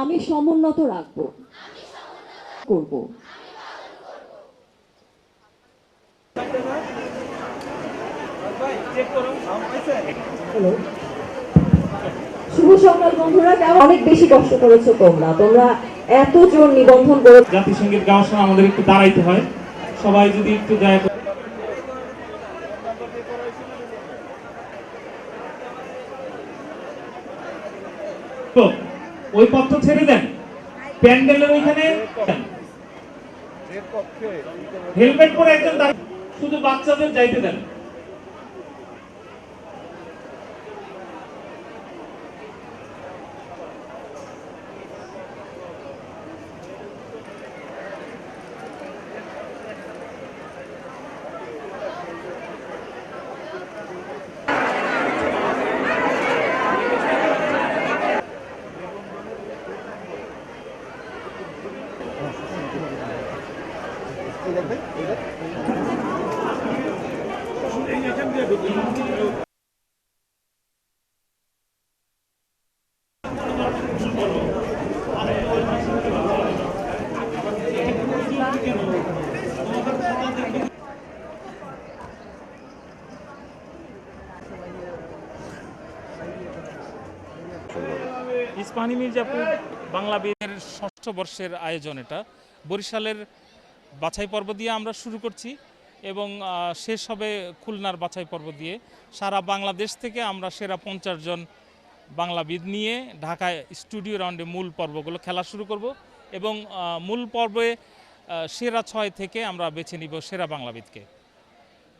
আমি সমুন্নত রাখব। করব। শুভ সকাল বন্ধুরা অনেক বেশি কষ্ট করেছ তোমরা। তোমরা এতজন নিবন্ধন করে জাতিসংগীত গাওয়ার সময় আমাদের একটু দাঁড়াইতে হয়। সবাই যদি একটু দয়া তো, ওই পথ ছেড়ে দেন। প্যান্ডেলের ওইখানে হেলমেট পরে একজন দাঁড়া- শুধু বাচ্চাদের যাইতে দেন। ইস্পাহানি মির্জাপুর বাংলা বিয়ের ষষ্ঠ বর্ষের আয়োজন এটা। বরিশালের বাছাই পর্ব দিয়ে আমরা শুরু করছি এবং শেষ হবে খুলনার বাছাই পর্ব দিয়ে। সারা বাংলাদেশ থেকে আমরা সেরা পঞ্চাশ জন বাংলাবিদ নিয়ে ঢাকায় স্টুডিও রাউন্ডে মূল পর্বগুলো খেলা শুরু করব এবং মূল পর্বে সেরা ছয় থেকে আমরা বেছে নিব সেরা বাংলাবিদকে।